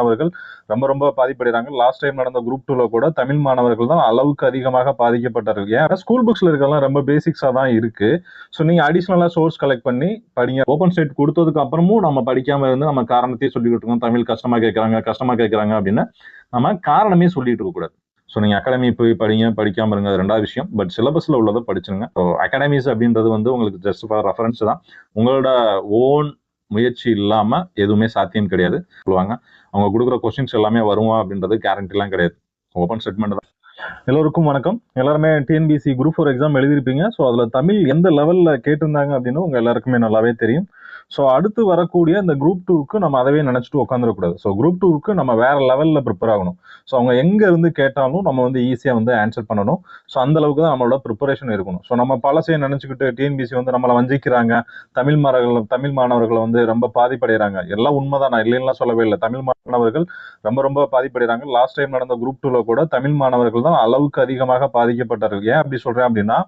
மாணவர்கள் ரொம்ப ரொம்ப பாதிப்படைகிறாங்க லாஸ்ட் டைம் நடந்த குரூப் டூல கூட தமிழ் மாணவர்கள் தான் அளவுக்கு அதிகமாக பாதிக்கப்பட்டார்கள் ஏன்னா ஸ்கூல் புக்ஸ்ல இருக்கலாம் ரொம்ப பேசிக்ஸா தான் இருக்கு. ஸோ நீங்க அடிஷ்னலா சோர்ஸ் கலெக்ட் பண்ணி படிங்க. ஓப்பன் ஸ்டேட் கொடுத்ததுக்கு அப்புறமும் நம்ம படிக்காம இருந்து நம்ம காரணத்தையே சொல்லிட்டு இருக்கோம். தமிழ் கஷ்டமா கேட்கறாங்க கஷ்டமா கேட்கறாங்க அப்படின்னு நம்ம காரணமே சொல்லிட்டு இருக்க கூடாது. ஸோ நீங்கள் அகாடமி போய் படிங்க படிக்காமல் இருங்க அது ரெண்டாவது விஷயம். பட் சிலபஸில் உள்ளதை படிச்சுருங்க. ஸோ அகாடமிஸ் அப்படின்றது வந்து உங்களுக்கு ஜஸ்ட் ஃபார் ரெஃபரன்ஸ் தான். உங்களோட ஓன் முயற்சி இல்லாமல் எதுவுமே சாத்தியம் கிடையாது. சொல்லுவாங்க அவங்க கொடுக்குற கொஸ்டின்ஸ் எல்லாமே வருமா அப்படின்றது கேரண்டிலாம் கிடையாது. ஓப்பன் ஸ்டேட்மெண்ட் தான். எல்லோருக்கும் வணக்கம். எல்லாருமே டிஎன்பிசி குரூப் ஃபோர் எக்ஸாம் எழுதிருப்பீங்க ஸோ அதில் தமிழ் எந்த லெவலில் கேட்டிருந்தாங்க அப்படின்னு உங்கள் எல்லாருக்குமே நல்லாவே தெரியும். ஸோ அடுத்து வரக்கூடிய இந்த குரூப் டூக்கு நம்ம அதவே நினச்சிட்டு உட்காந்துடக்கூடாது ஸோ குரூப் டூக்கு நம்ம வேற லெவலில் ப்ரிப்பேர் ஆகணும். ஸோ அவங்க எங்கே இருந்து கேட்டாலும் நம்ம வந்து ஈஸியாக வந்து ஆன்சர் பண்ணணும். ஸோ அந்த அளவுக்கு தான் நம்மளோட ப்ரிப்பரேஷன் இருக்கணும். ஸோ நம்ம பழசையை நினச்சிக்கிட்டு டிஎன்பிசி வந்து நம்மளை வஞ்சிக்கிறாங்க. தமிழ் மாணவர்கள் தமிழ் மாணவர்களை வந்து ரொம்ப பாதிப்படைகிறாங்க. எல்லாம் உண்மைதான். நான் இல்லைன்னா சொல்லவே இல்லை. தமிழ் மாணவர்கள் ரொம்ப ரொம்ப பாதிப்படைகிறாங்க. லாஸ்ட் டைம் நடந்த குரூப் டூவில் கூட தமிழ் மாணவர்கள் தான் அளவுக்கு அதிகமாக பாதிக்கப்பட்டார்கள். ஏன் அப்படி சொல்றேன் அப்படின்னா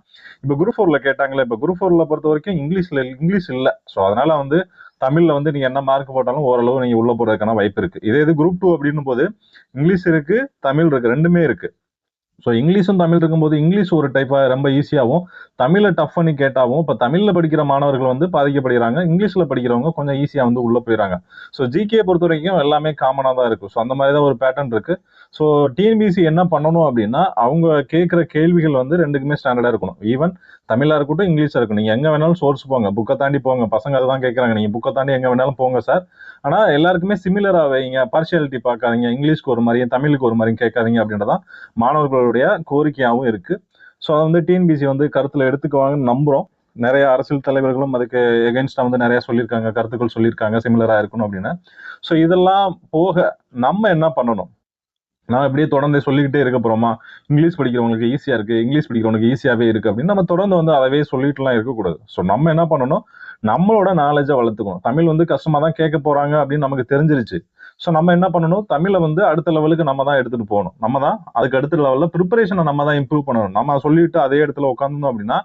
இப்போ குரூப் ஃபோர்ல கேட்டாங்களே இப்போ குரூப் ஃபோர்ல பொறுத்த வரைக்கும் இங்கிலீஷ்ல இங்கிலீஷ் இல்லை. ஸோ அதனால வந்து வந்து தமிழ்ல வந்து நீங்க என்ன மார்க் போட்டாலும் ஓரளவு நீங்க உள்ள போறதுக்கான வாய்ப்பு இருக்கு. இதே இது குரூப் டூ அப்படின்னும் போது இங்கிலீஷ் இருக்கு தமிழ் இருக்கு ரெண்டுமே இருக்கு. ஸோ இங்கிலீஷும் தமிழ் இருக்கும்போது இங்கிலீஷ் ஒரு டைப்பாக ரொம்ப ஈஸியாகவும் தமிழை டஃப் பண்ணி கேட்டாவும் இப்போ தமிழில் படிக்கிற மாணவர்கள் வந்து பாதிக்கப்படுகிறாங்க இங்கிலீஷில் படிக்கிறவங்க கொஞ்சம் ஈஸியாக வந்து உள்ளே போயிடறாங்க ஸோ ஜிகே பொறுத்த வரைக்கும் எல்லாமே காமனாக தான் இருக்கும் ஸோ அந்த மாதிரி தான் ஒரு பேட்டர்ன் இருக்கு. ஸோ டிஎன்பிசி என்ன பண்ணணும் அப்படின்னா அவங்க கேட்குற கேள்விகள் வந்து ரெண்டுக்குமே ஸ்டாண்டர்டாக இருக்கணும். ஈவன் தமிழாக இருக்கட்டும் இங்கிலீஷாக இருக்கணும் நீங்கள் எங்கே வேணாலும் சோர்ஸ் போங்க. புக்கை தாண்டி போங்க. பசங்க அதை தான் கேட்குறாங்க நீங்கள் புக்கை தாண்டி எங்கே வேணாலும் போங்க சார் ஆனால் எல்லாருக்குமே சிமிலராக வைங்க பார்ஷியாலிட்டி பார்க்காதீங்க. இங்கிலீஷ்க்கு ஒரு மாதிரியும் தமிழுக்கு ஒரு மாதிரியும் கேட்காதீங்க அப்படின்றதான் மாணவர்களுடைய கோரிக்கையாகவும் இருக்குது ஸோ அதை வந்து டிஎன்பிசி வந்து கருத்தில் எடுத்துக்குவாங்கன்னு நம்புகிறோம் நிறைய அரசியல் தலைவர்களும் அதுக்கு எகென்ஸ்டாக வந்து நிறைய சொல்லியிருக்காங்க. கருத்துக்கள் சொல்லியிருக்காங்க. சிமிலராக இருக்கணும் அப்படின்னு. ஸோ இதெல்லாம் போக நம்ம என்ன பண்ணணும்? நான் இப்படியே தொடர்ந்து சொல்லிக்கிட்டே இருக்க போறோமா? இங்கிலீஷ் படிக்கிறவங்களுக்கு ஈஸியா இருக்கு. இங்கிலீஷ் படிக்கிறவங்களுக்கு ஈஸியாவே இருக்கு அப்படின்னு நம்ம தொடர்ந்து வந்து அதவே சொல்லிட்டுலாம் இருக்கக்கூடாது. ஸோ நம்ம என்ன பண்ணணும்? நம்மளோட நாலேஜை வளர்த்துக்கணும். தமிழ் வந்து கஷ்டமா தான் கேட்க போறாங்க அப்படின்னு நமக்கு தெரிஞ்சிருச்சு. ஸோ நம்ம என்ன பண்ணணும்? தமிழை வந்து அடுத்த லெவலுக்கு நம்ம தான் எடுத்துட்டு போகணும். நம்ம தான் அதுக்கு அடுத்த லெவலில் ப்ரிப்பரேஷனை நம்ம தான் இம்ப்ரூவ் பண்ணணும். நம்ம சொல்லிட்டு அதே இடத்துல உட்காந்துருந்தோம் அப்படின்னா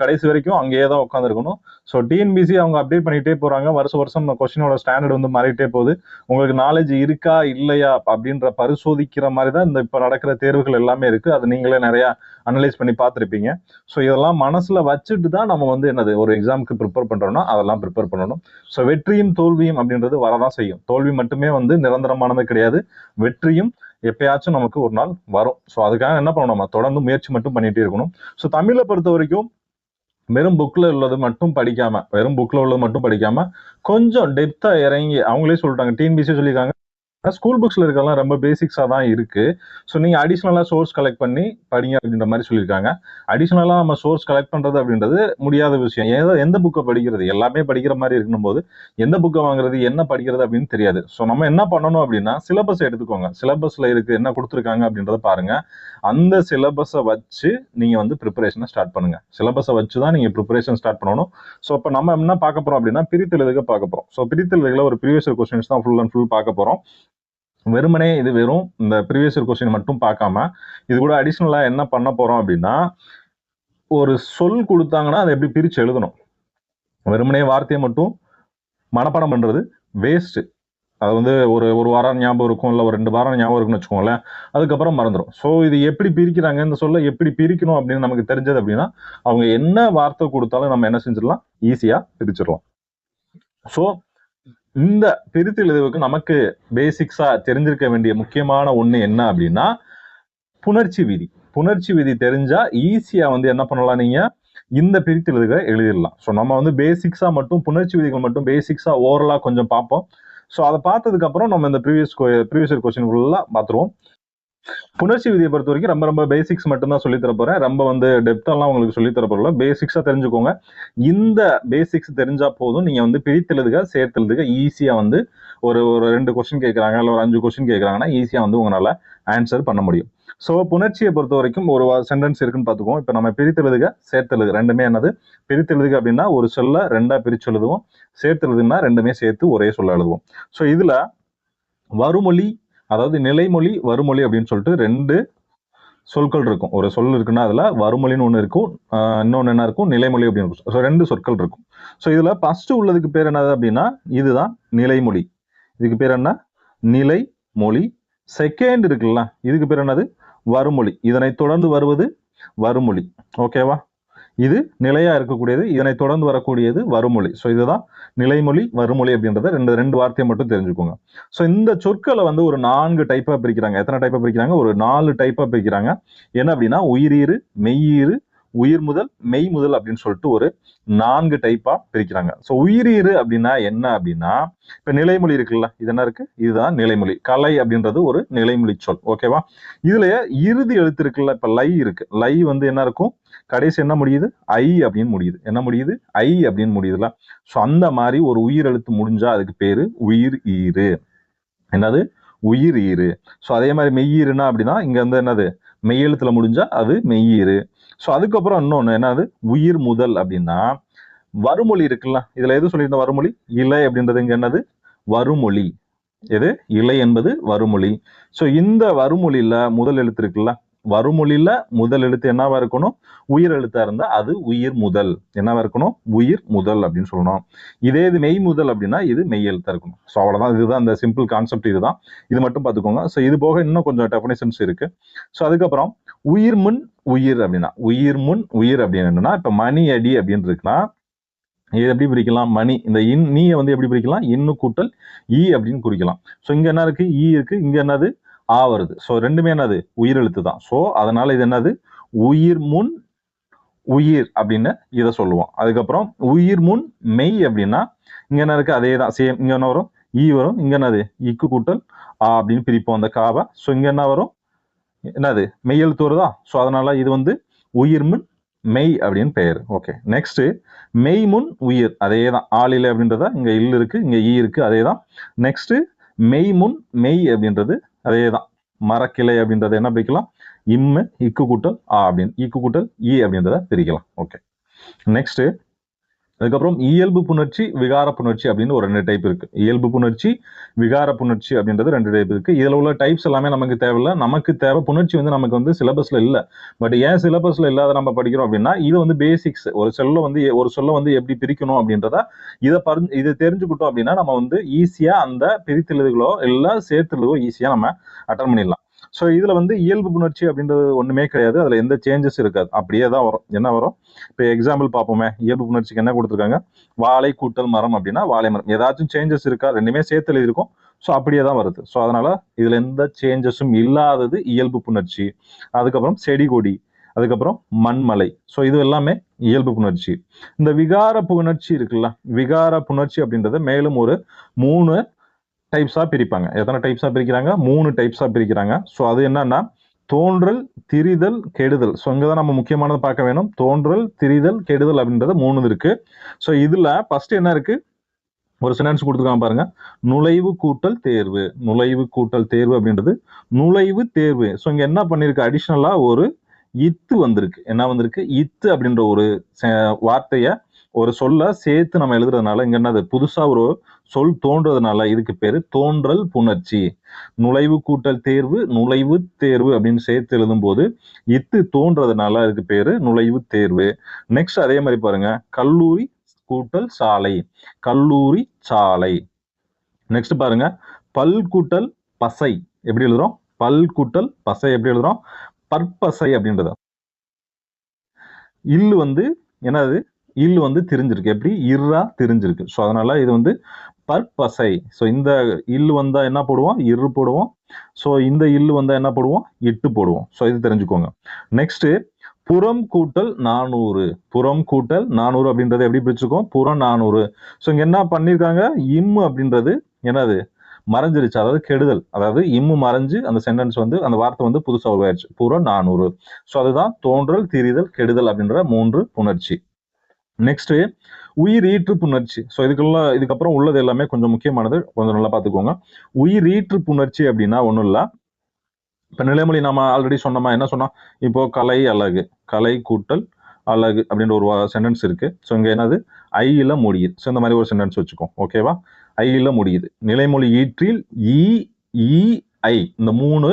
கடைசி வரைக்கும் அங்கேயே தான் உட்காந்துருக்கணும் ஸோ டிஎன்பிசி அவங்க அப்டேட் பண்ணிகிட்டே போகிறாங்க வருஷம் வருஷம் கொஸ்டினோட ஸ்டாண்டர்ட் வந்து மாறிட்டே போகுது. உங்களுக்கு நாலேஜ் இருக்கா இல்லையா அப்படின்ற பரிசோதிக்கிற மாதிரி தான் இந்த இப்போ நடக்கிற தேர்வுகள் எல்லாமே இருக்குது அது நீங்களே நிறையா அனலைஸ் பண்ணி பார்த்துருப்பீங்க. ஸோ இதெல்லாம் மனசில் வச்சுட்டு தான் நம்ம வந்து என்னது ஒரு எக்ஸாமுக்கு ப்ரிப்பேர் பண்றோம்னா அதெல்லாம் ப்ரிப்பேர் பண்ணணும். ஸோ வெற்றியும் தோல்வியும் அப்படின்றது வரதான் செய்யும். தோல்வி மட்டுமே வந்து நிரந்தரமானது கிடையாது. வெற்றியும் எப்பயாச்சும் நமக்கு ஒரு நாள் வரும். ஸோ அதுக்காக என்ன பண்ணணும் நம்ம? தொடர்ந்து முயற்சி மட்டும் பண்ணிகிட்டே இருக்கணும். ஸோ தமிழை பொறுத்த வரைக்கும் வெறும் புக்கில் உள்ளது மட்டும் படிக்காமல் வெறும் புக்கில் உள்ளது மட்டும் படிக்காம கொஞ்சம் டெப்தா இறங்கி அவங்களே சொல்லிட்டாங்க டிஎன்பிசி சொல்லியிருக்காங்க. ஸ்கூல் புக்ஸ்ல இருக்கலாம் ரொம்ப பேசிக்ஸாக தான் இருக்கு. ஸோ நீங்க அடிஷ்னலாக சோர்ஸ் கலெக்ட் பண்ணி படிங்க அப்படின்ற மாதிரி சொல்லியிருக்காங்க. அடிஷ்னலாக நம்ம சோர்ஸ் கலெக்ட் பண்றது அப்படின்றது முடியாத விஷயம். ஏதோ எந்த புக்கை படிக்கிறது? எல்லாமே படிக்கிற மாதிரி இருக்கணும் போது எந்த புக்கை வாங்குறது? என்ன படிக்கிறது அப்படின்னு தெரியாது. ஸோ நம்ம என்ன பண்ணணும் அப்படின்னா சிலபஸ் எடுத்துக்கோங்க. சிலபஸ்ல இருக்கு என்ன கொடுத்துருக்காங்க அப்படின்றத பாருங்க. அந்த சிலபஸை வச்சு நீங்க வந்து ப்ரிப்பரேஷனை ஸ்டார்ட் பண்ணுங்க. சிலபஸை வச்சு தான் நீங்க ப்ரிப்பரேஷன் ஸ்டார்ட் பண்ணணும். ஸோ இப்போ நம்ம என்ன பார்க்க போறோம் அப்படின்னா பிரித்தெழுதுக பார்க்க போறோம். ஸோ பிரித்தெழுதுகளை ஒரு ப்ரீவியஸ் கொஸ்டின்ஸ் தான் ஃபுல் அண்ட் ஃபுல் பார்க்க போறோம். வெறுமனே இது வெறும் இந்த ப்ரீவியஸ் கொஸ்டின் மட்டும் பார்க்காம இது கூட அடிஷ்னலாக என்ன பண்ண போகிறோம் அப்படின்னா ஒரு சொல் கொடுத்தாங்கன்னா அதை எப்படி பிரித்து எழுதணும்? வெறுமனே வார்த்தையை மட்டும் மனப்பாடம் பண்ணுறது வேஸ்ட்டு அது வந்து ஒரு ஒரு வாரம் ஞாபகம் இருக்கும் இல்லை ஒரு ரெண்டு வாரம் ஞாபகம் இருக்குன்னு வச்சுக்கோங்களேன். அதுக்கப்புறம் மறந்துடும். ஸோ இது எப்படி பிரிக்கிறாங்க? இந்த சொல்ல எப்படி பிரிக்கணும் அப்படின்னு நமக்கு தெரிஞ்சது அப்படின்னா அவங்க என்ன வார்த்தை கொடுத்தாலும் நம்ம என்ன செஞ்சிடலாம்? ஈஸியாக பிரிச்சிடலாம். ஸோ இந்த பிரித்து எழுதுவதற்கு நமக்கு பேசிக்ஸா தெரிஞ்சிருக்க வேண்டிய முக்கியமான ஒண்ணு என்ன அப்படின்னா புணர்ச்சி விதி. புணர்ச்சி விதி தெரிஞ்சா ஈஸியா வந்து என்ன பண்ணலாம் நீங்க? இந்த பிரித்து எழுதுக எழுதிடலாம். ஸோ நம்ம வந்து பேசிக்ஸா மட்டும் புணர்ச்சி விதிகள் மட்டும் பேசிக்ஸா ஓவரலா கொஞ்சம் பார்ப்போம். ஸோ அதை பார்த்ததுக்கு அப்புறம் நம்ம இந்த ப்ரீவியஸ் ப்ரீவியஸ் கொஸ்டின் ஃபுல்லாக பார்த்துருவோம். புணர்ச்சி விதியை பொறுத்த வரைக்கும் ரொம்ப ரொம்ப பேசிக்ஸ் மட்டும்தான் சொல்லி தர போறேன். ரொம்ப வந்து டெப்தெல்லாம் உங்களுக்கு சொல்லி தர போறல பேசிக்ஸா தெரிஞ்சுக்கோங்க. இந்த பேசிக்ஸ் தெரிஞ்சா போதும். நீங்க வந்து பிரித்தெழுதுக சேர்த்தெழுதுக ஈஸியா வந்து ஒரு ஒரு ரெண்டு கொஸ்டின் கேட்கறாங்க இல்லை ஒரு அஞ்சு கொஸ்டின் கேட்கறாங்கன்னா ஈஸியா வந்து உங்களால ஆன்சர் பண்ண முடியும். ஸோ புணர்ச்சியை பொறுத்த வரைக்கும் ஒரு சென்டென்ஸ் இருக்குன்னு பார்த்துக்குவோம். இப்போ நம்ம பிரித்தெழுதுக சேர்த்தெழுது. ரெண்டுமே என்னது? பிரித்தெழுதுக அப்படின்னா ஒரு சொல்ல ரெண்டா பிரிச்சு எழுதுவோம். சேர்த்தெழுதுன்னா ரெண்டுமே சேர்த்து ஒரே சொல்ல எழுதுவோம். ஸோ இதுல வருமொழி அதாவது நிலைமொழி வறுமொழி அப்படின்னு சொல்லிட்டு ரெண்டு சொற்கள் இருக்கும். ஒரு சொல் இருக்குன்னா அதில் வருமொழின்னு ஒன்று இருக்கும் இன்னொன்று என்ன இருக்கும்? நிலைமொழி அப்படின்னு ஸோ ரெண்டு சொற்கள் இருக்கும். ஸோ இதில் ஃபஸ்ட்டு உள்ளதுக்கு பேர் என்னது அப்படின்னா இதுதான் நிலைமொழி. இதுக்கு பேர் என்ன? நிலைமொழி. மொழி செகண்ட் இருக்குல்ல இதுக்கு பேர் என்னது? வறுமொழி இதனை தொடர்ந்து வருவது வறுமொழி ஓகேவா இது நிலையா இருக்கக்கூடியது இதனை தொடர்ந்து வரக்கூடியது வருமொழி ஸோ இதுதான் நிலைமொழி வருமொழி அப்படின்றத ரெண்டு ரெண்டு வார்த்தையை மட்டும் தெரிஞ்சுக்கோங்க. ஸோ இந்த சொற்களை வந்து ஒரு நான்கு டைப்பா பிரிக்கிறாங்க. எத்தனை டைப்பா பிரிக்கிறாங்க? ஒரு நாலு டைப்பா பிரிக்கிறாங்க. என்ன அப்படின்னா உயிரீறு மெய்யீறு உயிர் முதல் மெய் முதல் அப்படின்னு சொல்லிட்டு ஒரு நான்கு டைப்பா பிரிக்கிறாங்க. ஸோ உயிரீறு அப்படின்னா என்ன அப்படின்னா இப்ப நிலைமொழி இருக்குல்ல இது என்ன இருக்கு? இதுதான் நிலைமொழி. கலை அப்படின்றது ஒரு நிலைமொழி சொல். ஓகேவா இதுல இறுதி எழுத்து இருக்குல்ல இப்ப லை இருக்கு. லை வந்து என்ன இருக்கும்? கடைசி என்ன முடியுது? ஐ அப்படின்னு முடியுது. என்ன முடியுது? ஐ அப்படின்னு முடியுதுல ஸோ அந்த மாதிரி ஒரு உயிர் எழுத்து முடிஞ்சா அதுக்கு பேரு உயிர் ஈறு என்னது? உயிர் ஈறு ஸோ அதே மாதிரி மெய்யீருனா அப்படின்னா இங்க வந்து என்னது? மெய்யெழுத்துல முடிஞ்சா அது மெய்யீறு. ஸோ அதுக்கப்புறம் இன்னொன்று என்னது? உயிர் முதல் அப்படின்னா வறுமொழி இருக்குல்ல? இதுல எது சொல்லியிருந்த வருமொழி இலை அப்படின்றது இங்க என்னது? வருமொழி எது? இலை என்பது வருமொழி ஸோ இந்த வருமொழியில முதல் எழுத்து இருக்குல்ல? வருமொழியில முதல் எழுத்து என்னவா இருக்கணும்? உயிர் எழுத்தா இருந்தா அது உயிர் முதல். என்னவா இருக்கணும்? உயிர் முதல் அப்படின்னு சொல்லணும். இதே இது மெய் முதல் அப்படின்னா இது மெய் எழுத்தா இருக்கணும். ஸோ அவ்வளவுதான். இதுதான் அந்த சிம்பிள் கான்செப்ட் இதுதான். இது மட்டும் பார்த்துக்கோங்க. ஸோ இது போக இன்னும் கொஞ்சம் டெஃபினேஷன்ஸ் இருக்கு. ஸோ அதுக்கப்புறம் உயிர் முன் உயிர் அப்படின்னா உயிர் முன் உயிர் அப்படின்னு என்னன்னா இப்ப மணி அடி அப்படின்னு இருக்குன்னா இது எப்படி பிரிக்கலாம்? மணி. இந்த இன் நீயை வந்து எப்படி பிரிக்கலாம்? இன்னு கூட்டல் ஈ அப்படின்னு குறிக்கலாம். ஸோ இங்க என்ன இருக்கு? ஈ இருக்கு. இங்க என்னது? ஆ வருது ஸோ ரெண்டுமே என்னது? உயிர் எழுத்து தான். ஸோ அதனால இது என்னது? உயிர் முன் உயிர் அப்படின்னு இதை சொல்லுவோம். அதுக்கப்புறம் உயிர் முன் மெய் அப்படின்னா இங்க என்ன இருக்கு? அதே தான். சேம் இங்க என்ன வரும்? ஈ வரும். இங்க என்னது? E இக்கு கூட்டல் ஆ அப்படின்னு பிரிப்போம் அந்த காவை. ஸோ இங்க என்ன வரும்? என்னது? மெய் எழுத்து வருதா? ஸோ அதனால இது வந்து உயிர் முன் மெய் அப்படின்னு பெயர். ஓகே நெக்ஸ்ட் மெய் முன் உயிர். அதே தான். ஆளிலை அப்படின்றத இங்க இல் இருக்கு இங்க ஈ இருக்கு அதே தான். நெக்ஸ்ட் மெய் முன் மெய் அப்படின்றது அதே தான் மரக்கிளை அப்படின்றத என்ன பிரிக்கலாம்? இம்மு இக்கு கூட்டல் ஆ அப்படின்னு. இக்கு கூட்டல் இ அப்படின்றத பிரிக்கலாம். ஓகே நெக்ஸ்ட் அதுக்கப்புறம் இயல்பு புணர்ச்சி விகார புணர்ச்சி அப்படின்னு ஒரு ரெண்டு டைப் இருக்கு. இயல்பு புணர்ச்சி விகார புணர்ச்சி அப்படின்றது ரெண்டு டைப் இருக்கு. இதுல உள்ள டைப்ஸ் எல்லாமே நமக்கு தேவையில்ல. நமக்கு தேவை புணர்ச்சி வந்து நமக்கு வந்து சிலபஸ்ல இல்ல. பட் ஏன் சிலபஸ்ல இல்லாத நம்ம படிக்கிறோம் அப்படின்னா இது வந்து பேசிக்ஸ் ஒரு சொல்ல வந்து ஒரு சொல்ல வந்து எப்படி பிரிக்கணும் அப்படின்றத இதை பரி இதை தெரிஞ்சுக்கிட்டோம் அப்படின்னா நம்ம வந்து ஈஸியா அந்த பிரித்தெழுதுகளோ இல்லை சேர்த்துள்ளதோ ஈஸியா நம்ம அட்டன் பண்ணிடலாம். ஸோ இதில் வந்து இயல்பு புணர்ச்சி அப்படின்றது ஒன்றுமே கிடையாது. அதில் எந்த சேஞ்சஸ் இருக்காது. அப்படியே தான் வரும். என்ன வரும்? இப்போ எக்ஸாம்பிள் பார்ப்போமே. இயல்பு புணர்ச்சிக்கு என்ன கொடுத்துருக்காங்க? வாழை கூட்டல் மரம் அப்படின்னா வாழை மரம். ஏதாச்சும் சேஞ்சஸ் இருக்கா? ரெண்டுமே சேர்த்து எழுதியிருக்கும். ஸோ அப்படியே தான் வருது. ஸோ அதனால் இதில் எந்த சேஞ்சஸும் இல்லாதது இயல்பு புணர்ச்சி. அதுக்கப்புறம் செடி கொடி. அதுக்கப்புறம் மண்மலை. ஸோ இது எல்லாமே இயல்பு புணர்ச்சி. இந்த விகார புணர்ச்சி இருக்குல்ல? விகார புணர்ச்சி அப்படின்றத மேலும் ஒரு மூணு டைப்ஸாக பிரிப்பாங்க. எத்தனை டைப்ஸாக பிரிக்கிறாங்க? மூணு டைப்ஸாக பிரிக்கிறாங்க. ஸோ அது என்னன்னா தோன்றல் திரிதல் கெடுதல். ஸோ இங்கே தான் நம்ம முக்கியமானது பார்க்க வேணும். தோன்றல் திரிதல் கெடுதல் அப்படின்றது மூணு இருக்கு. ஸோ இதில் ஃபர்ஸ்ட் என்ன இருக்கு? ஒரு சினான்ஸ் கொடுத்துருக்காங்க பாருங்க. நுழைவு கூட்டல் தேர்வு. நுழைவு கூட்டல் தேர்வு அப்படின்றது நுழைவு தேர்வு. ஸோ இங்கே என்ன பண்ணியிருக்கு அடிஷ்னலாக ஒரு இத்து வந்திருக்கு. என்ன வந்திருக்கு? இத்து அப்படின்ற ஒரு வார்த்தையை ஒரு சொல்ல சேர்த்து நம்ம எழுதுறதுனால இங்க என்னது? புதுசா ஒரு சொல் தோன்றதுனால இதுக்கு பேரு தோன்றல் புணர்ச்சி. நுழைவு கூட்டல் தேர்வு நுழைவு தேர்வு அப்படின்னு சேர்த்து எழுதும்போது இத்து தோன்றதுனால அதுக்கு பேரு நுழைவு தேர்வு. நெக்ஸ்ட் அதே மாதிரி பாருங்க. கல்லூரி கூட்டல் சாலை. கல்லூரி சாலை. நெக்ஸ்ட் பாருங்க. பல் கூட்டல் பசை. எப்படி எழுதுறோம்? பல் கூட்டல் பசை எப்படி எழுதுறோம்? பற்பசை அப்படின்றது. இல்லு வந்து என்னது? இல் வந்து திரிஞ்சிருக்கு. எப்படி? இர்ரா திரிஞ்சிருக்கு. ஸோ அதனால இது வந்து பற்பசை. ஸோ இந்த இல் வந்தால் என்ன போடுவோம்? இரு போடுவோம். ஸோ இந்த இல் வந்தால் என்ன போடுவோம்? இட்டு போடுவோம். ஸோ இது தெரிஞ்சுக்கோங்க. நெக்ஸ்ட் புறம் கூட்டல் நானூறு. புறம் கூட்டல் நானூறு அப்படின்றத எப்படி பிரிச்சுக்கோம்? புறம் நானூறு. ஸோ இங்கே என்ன பண்ணியிருக்காங்க இம்மு அப்படின்றது என்னது? மறைஞ்சிருச்சு. அதாவது கெடுதல். அதாவது இம்மு மறைஞ்சு அந்த சென்டென்ஸ் வந்து அந்த வார்த்தை வந்து புதுசாக உருவாயிருச்சு. புறம் நானூறு. ஸோ அதுதான் தோன்றல் திரிதல் கெடுதல் அப்படின்ற மூன்று புணர்ச்சி. நெக்ஸ்ட் உயிர் ஈற்று புணர்ச்சி ஸோ இதுக்கெல்லாம் இதுக்கப்புறம் உள்ளது எல்லாமே கொஞ்சம் முக்கியமானது. கொஞ்சம் நல்லா பார்த்துக்கோங்க. உயிர் ஈற்று புணர்ச்சி அப்படின்னா ஒன்றும் இல்லை. இப்போ நிலைமொழி நாம ஆல்ரெடி சொன்னோமா? என்ன சொன்னோம்? இப்போ கலை அழகு கலை கூட்டல் அழகு அப்படின்ற ஒரு சென்டென்ஸ் இருக்கு. ஸோ இங்கே என்னது? ஐயில் முடியுது. ஸோ இந்த மாதிரி ஒரு சென்டென்ஸ் வச்சுக்கோம் ஓகேவா ஐயில் முடியுது. நிலைமொழி ஈற்றில் இ இ ஐ இந்த மூணு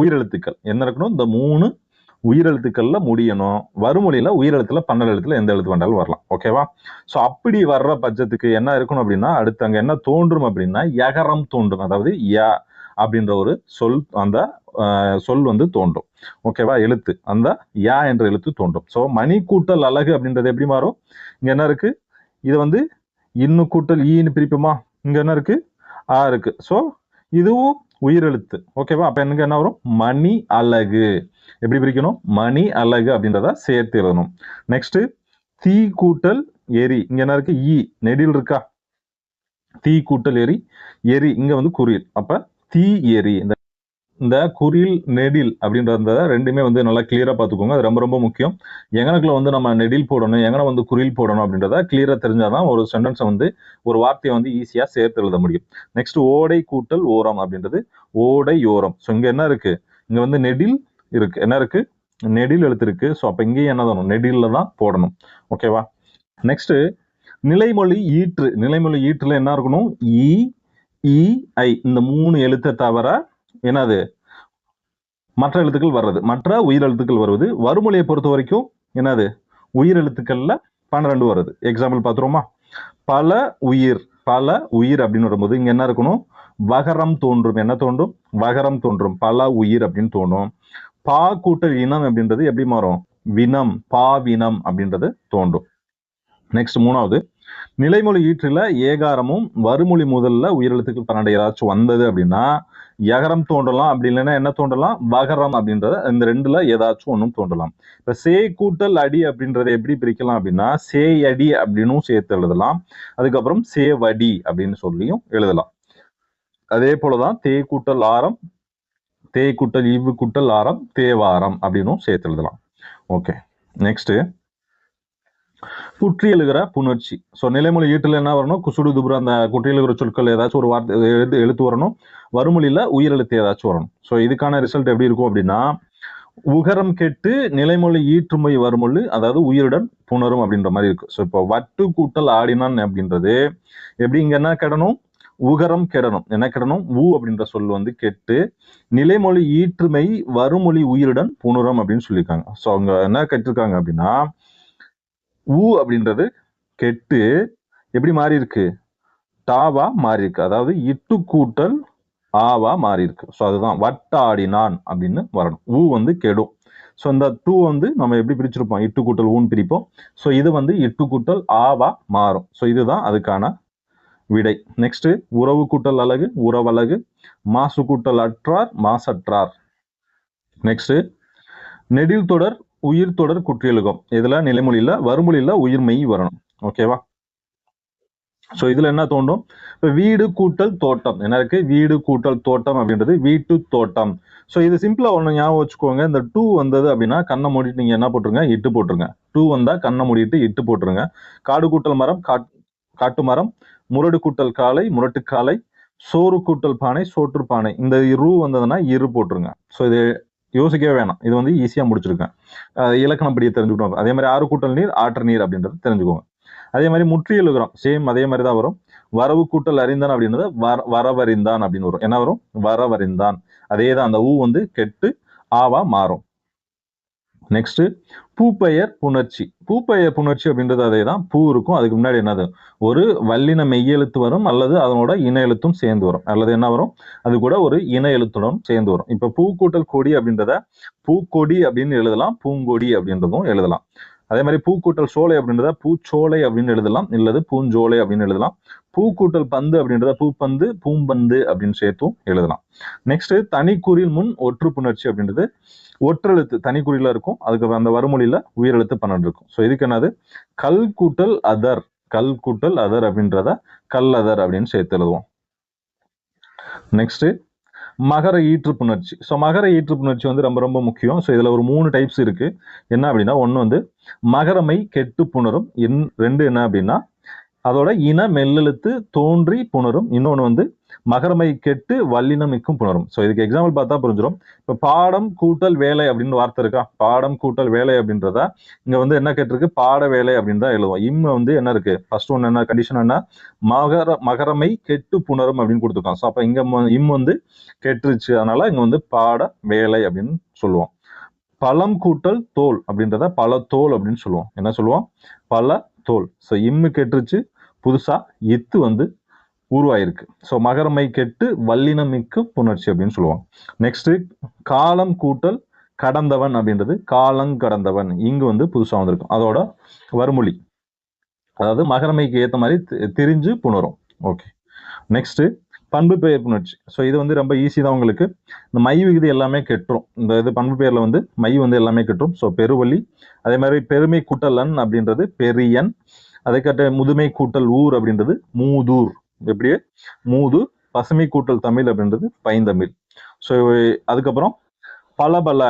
உயிரெழுத்துக்கள். என்ன இருக்கணும்? இந்த மூணு உயிரெழுத்துக்கள்ல முடியணும். வறுமொழியில உயிரெழுத்துல பன்னெண்டு எழுத்துல எந்த எழுத்து வேண்டாலும் வரலாம். ஓகேவா ஸோ அப்படி வர்ற பட்சத்துக்கு என்ன இருக்கணும் அப்படின்னா அடுத்து அங்க என்ன தோன்றும் அப்படின்னா யகரம் தோன்றும். அதாவது ய அப்படின்ற ஒரு சொல் அந்த சொல் வந்து தோன்றும். ஓகேவா எழுத்து. அந்த யா என்ற எழுத்து தோன்றும். ஸோ மணி கூட்டல் அழகு அப்படின்றது எப்படி மாறும்? இங்க என்ன இருக்கு? இது வந்து இன்னு கூட்டல் ஈன்னு பிரிப்போமா? இங்க என்ன இருக்கு? ஆ இருக்கு. ஸோ இதுவும் உயிரெழுத்து. ஓகேவா அப்ப எனக்கு என்ன வரும்? மணி அழகு. எப்படி பிரிக்கணும்? மணி அலகு அப்படின்றத சேர்த்து எழுதணும். நெக்ஸ்ட் தீ கூட்டல் எரி. இங்க என்ன இருக்கு? ஈ நெடில் இருக்கா? தீ கூட்டல் எரி. எரி. இங்க வந்து குறியில். அப்ப தீ எரி. இந்த இந்த குறில் நெடில் அப்படின்றத ரெண்டுமே வந்து நல்லா கிளியரா பார்த்துக்கோங்க. அது ரொம்ப ரொம்ப முக்கியம். எங்கனக்குள்ள வந்து நம்ம நெடில் போடணும் எங்கன வந்து குறில் போடணும் அப்படின்றத கிளியரா தெரிஞ்சாதான் ஒரு சென்டென்ஸை வந்து ஒரு வார்த்தையை வந்து ஈஸியா சேர்த்து எழுத முடியும். நெக்ஸ்ட் ஓடை கூட்டல் ஓரம் அப்படின்றது ஓடை ஓரம் ஸோ இங்க என்ன இருக்கு? இங்க வந்து நெடில் இருக்கு. என்ன இருக்கு? நெடில் எழுத்து இருக்கு ஸோ அப்போ இங்கேயும் என்ன தரணும்? நெடில தான் போடணும். ஓகேவா நெக்ஸ்ட் நிலைமொழி ஈற்று. நிலைமொழி ஈற்றுல என்ன இருக்கணும்? இ ஐ. இந்த மூணு எழுத்தை தவிர என்னது? மற்ற எழுத்துக்கள் வர்றது. மற்ற உயிரெழுத்துக்கள் வருவது. வறுமொழியை பொறுத்த வரைக்கும் என்னது? உயிரெழுத்துக்கள்ல பன்னிரெண்டு வருது. எக்ஸாம்பிள் பார்த்துருவோமா? பல உயிர். பல உயிர் அப்படின்னு வரும்போது இங்க என்ன இருக்கணும்? வகரம் தோன்றும். என்ன தோன்றும்? வகரம் தோன்றும். பல உயிர் அப்படின்னு தோணும் பா கூட்டல் இனம் அப்படின்றது எப்படி மாறும்? வினம் பாவினம் அப்படின்றது தோன்றும். நெக்ஸ்ட் மூணாவது. நிலைமொழி ஈற்றில ஏகாரமும் வறுமொழி முதல்ல உயிரெழுத்துக்கள் பன்னெண்டு. ஏதாச்சும் வந்தது அப்படின்னா எகரம் தோன்றலாம். அப்படி இல்லைன்னா என்ன தோன்றலாம்? வகரம் அப்படின்றத இந்த ரெண்டுல ஏதாச்சும் ஒன்றும் தோன்றலாம். இப்ப சே கூட்டல் அடி அப்படின்றத எப்படி பிரிக்கலாம் அப்படின்னா சே அடி அப்படின்னும் சேர்த்து எழுதலாம். அதுக்கப்புறம் சேவடி அப்படின்னு சொல்லியும் எழுதலாம். அதே போலதான் தே கூட்டல் ஆரம் தே குட்டல் இவ்வு கூட்டல் ஆரம் தேவாரம் அப்படின்னும் சேர்த்து எழுதலாம். ஓகே நெக்ஸ்ட் குற்றி எழுகிற புணர்ச்சி. ஸோ நிலைமொழி ஈட்டில் என்ன வரணும்? குசுடு துபுர அந்த குற்றி எழுகிற சொற்கள் ஏதாச்சும் ஒரு வார்த்தை எழுத்து எழுத்து வரணும். வறுமொழியில உயிரெழுத்து ஏதாச்சும் வரணும். ஸோ இதுக்கான ரிசல்ட் எப்படி இருக்கும் அப்படின்னா உகரம் கெட்டு நிலைமொழி ஈற்றுமை வருமொழி அதாவது உயிருடன் புணரும் அப்படின்ற மாதிரி இருக்கு. ஸோ இப்போ வட்டு கூட்டல் ஆடினான் அப்படின்றது எப்படி இங்க என்ன கெடணும்? உகரம் கெடணும். என்ன கெடணும்? ஊ அப்படின்ற சொல் வந்து கெட்டு நிலைமொழி ஈற்றுமை வருமொழி உயிருடன் புனரம் அப்படின்னு சொல்லியிருக்காங்க. ஸோ அவங்க என்ன கெட்டிருக்காங்க அப்படின்னா ஊ அப்படின்றது கெட்டு எப்படி மாறி இருக்கு டாவா மாறி இருக்கு அதாவது இட்டு கூட்டல் ஆவா மாறி இருக்கு ஸோ அதுதான். வட்டாடினான் அப்படின்னு வரணும். ஊ வந்து கெடும். ஸோ இந்த டூ வந்து நம்ம எப்படி பிரிச்சிருப்போம்? இட்டு கூட்டல் ஊன்னு பிரிப்போம். ஸோ இது வந்து இட்டு கூட்டல் ஆவா மாறும். ஸோ இதுதான் அதுக்கான விடை. நெக்ஸ்ட் உறவு கூட்டல் அழகு உறவழகு மாசு கூட்டல் அற்றார் மாசற்றார். நெக்ஸ்ட் நெடில் தொடர் உயிர் தொடர் குற்றியலுகம். இதுல நிலைமொழியில வறுமொழியில உயிர்மெய் வரணும். ஓகேவா சோ இதுல என்ன தோன்றும்? இப்ப வீடு கூட்டல் தோட்டம். என்ன இருக்கு? வீடு கூட்டல் தோட்டம் அப்படின்றது வீட்டு தோட்டம். சோ இது சிம்பிளா ஒண்ணு ஞாபகம் வச்சுக்கோங்க. இந்த டூ வந்தது அப்படின்னா கண்ணை மூடிட்டு நீங்க என்ன போட்டுருங்க? இட்டு போட்டுருங்க. டூ வந்தா கண்ணை மூடிட்டு இட்டு போட்டுருங்க. காடு கூட்டல் மரம் காட் காட்டு மரம் முரடு கூட்டல் காலை முரட்டு காலை சோறு கூட்டல் பானை சோற்று பானை. இந்த ரூ வந்ததுன்னா இரு போட்டுருங்க. ஸோ இது யோசிக்கவே வேணாம். இது வந்து ஈஸியாக முடிச்சிருக்கேன். இலக்கணம் படியை தெரிஞ்சுக்கணும். அதே மாதிரி ஆறு கூட்டல் நீர் ஆற்று நீர் அப்படின்றது தெரிஞ்சுக்கோங்க. அதே மாதிரி முற்றியழுகிறோம் சேம் அதே மாதிரி தான் வரும். வரவு கூட்டல் அறிந்தான் அப்படின்றது வர வரவறிந்தான் அப்படின்னு வரும். என்ன வரும்? வரவறிந்தான். அதே தான் அந்த ஊ வந்து கெட்டு ஆவா மாறும். நெக்ஸ்ட் பூப்பெயர் புணர்ச்சி. பூப்பெயர் புணர்ச்சி அப்படின்றது அதே தான் பூ இருக்கும். அதுக்கு முன்னாடி என்னது? ஒரு வல்லின மெய்யெழுத்து வரும் அல்லது அதனோட இன எழுத்தும் சேர்ந்து வரும். அல்லது என்ன வரும்? அது கூட ஒரு இன எழுத்துடன் சேர்ந்து வரும். இப்ப பூக்கூட்டல் கொடி அப்படின்றத பூக்கொடி அப்படின்னு எழுதலாம். பூங்கொடி அப்படின்றதும் எழுதலாம். அதே மாதிரி பூக்கூட்டல் சோலை அப்படின்றத பூச்சோலை அப்படின்னு எழுதலாம். இல்லது பூஞ்சோலை அப்படின்னு எழுதலாம். பூக்கூட்டல் பந்து அப்படின்றத பூப்பந்து பூம்பந்து அப்படின்னு சேர்த்தும் எழுதலாம். நெக்ஸ்ட் தனிக்குறில் முன் ஒற்று புணர்ச்சி அப்படின்றது. ஒற்றெழுத்து தனிக்குறியில இருக்கும். அதுக்கு அந்த வறுமொழியில உயிரெழுத்து பன்னெண்டு இருக்கும். ஸோ இதுக்கு என்னது? கல் கூட்டல் அதர். கல் கூட்டல் அதர் அப்படின்றத கல்லதர் அப்படின்னு சேர்த்து எழுதுவோம். நெக்ஸ்ட் மகர ஈற்று புணர்ச்சி. ஸோ மகர ஈற்று புணர்ச்சி வந்து ரொம்ப ரொம்ப முக்கியம். ஸோ இதுல ஒரு மூணு டைப்ஸ் இருக்கு. என்ன அப்படின்னா ஒன்று வந்து மகரமை கெட்டு புணரும். இன் ரெண்டு என்ன அப்படின்னா அதோட இன மெல்லெழுத்து தோன்றி புணரும். இன்னொன்று வந்து மகரமை கெட்டு வல்லினமிக்கும் புணரும். ஸோ இதுக்கு எக்ஸாம்பிள் பார்த்தா புரிஞ்சிடும் இப்போ பாடம் கூட்டல் வேலை அப்படின்னு வார்த்தை இருக்கா? பாடம் கூட்டல் வேலை அப்படின்றத? இங்கே வந்து என்ன கேட்டிருக்கு? பாட வேலை அப்படின்னு தான் எழுதுவோம். இம் வந்து என்ன இருக்கு? ஃபர்ஸ்ட் ஒன்று என்ன? கண்டிஷன் என்ன? மகர மகரமை கெட்டு புணரும் அப்படின்னு கொடுத்துருக்கோம் ஸோ அப்போ இங்கே ம- இம் வந்து கெட்டுருச்சு. அதனால இங்கே வந்து பாட வேலை அப்படின்னு சொல்லுவோம். பழம் கூட்டல் தோல் அப்படின்றத பல தோல் அப்படின்னு சொல்லுவோம். என்ன சொல்லுவோம்? பல தோல் ஸோ இம்மு கெட்டுருச்சு. புதுசா இத்து வந்து உருவாயிருக்கு. ஸோ மகரமை கெட்டு வல்லினமிக்கு புணர்ச்சி அப்படின்னு சொல்லுவாங்க. நெக்ஸ்ட் காலம் கூட்டல் கடந்தவன் அப்படின்றது. காலங்கடந்தவன் இங்கு வந்து புதுசா வந்திருக்கும். அதோட வறுமொழி அதாவது மகரமைக்கு ஏத்த மாதிரி தெரிஞ்சு திரிஞ்சு புணரும். ஓகே நெக்ஸ்ட் பண்பு பெயர் புணர்ச்சி. ஸோ இது வந்து ரொம்ப ஈஸி தான் உங்களுக்கு. இந்த மை விகுதி எல்லாமே கெட்டுரும். இந்த இது பண்பு பெயர்ல வந்து மை வந்து எல்லாமே கெட்டுரும். ஸோ பெருவழி. அதே மாதிரி பெருமை குட்டலன் அப்படின்றது பெரியன். அதுக்கட்ட முதுமை கூட்டல் ஊர் அப்படின்றது மூதூர். எப்படியே? மூதூர் பசுமை கூட்டல் தமிழ் அப்படின்றது பைந்தமிழ். ஸோ அதுக்கப்புறம் பலபல